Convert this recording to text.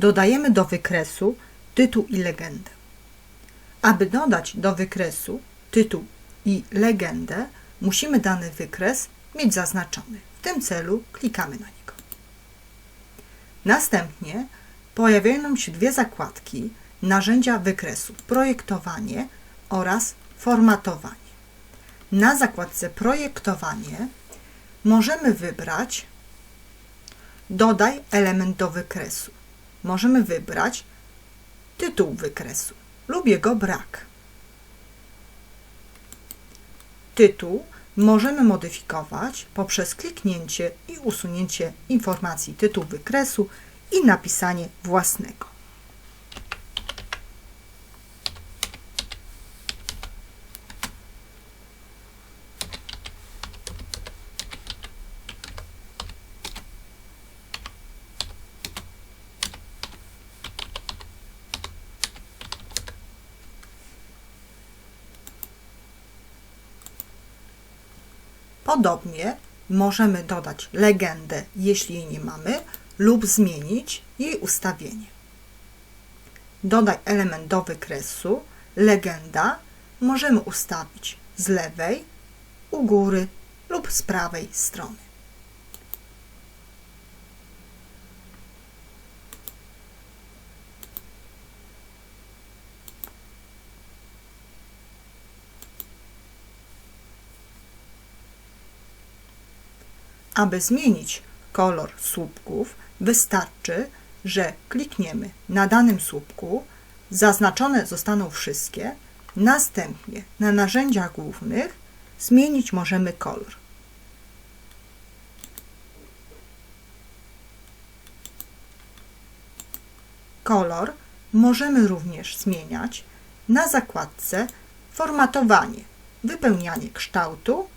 dodajemy do wykresu tytuł i legendę. Aby dodać do wykresu tytuł i legendę, musimy dany wykres mieć zaznaczony. W tym celu klikamy na niego. Następnie pojawiają nam się dwie zakładki narzędzia wykresu projektowanie oraz formatowanie. Na zakładce projektowanie możemy wybrać dodaj element do wykresu. Możemy wybrać tytuł wykresu lub jego brak. Tytuł możemy modyfikować poprzez kliknięcie i usunięcie informacji tytuł wykresu i napisanie własnego. Podobnie możemy dodać legendę, jeśli jej nie mamy, lub zmienić jej ustawienie. Dodaj element do wykresu, legenda możemy ustawić z lewej, u góry lub z prawej strony. Aby zmienić kolor słupków, wystarczy, że klikniemy na danym słupku, zaznaczone zostaną wszystkie, następnie na narzędziach głównych zmienić możemy kolor. Kolor możemy również zmieniać na zakładce Formatowanie, wypełnianie kształtu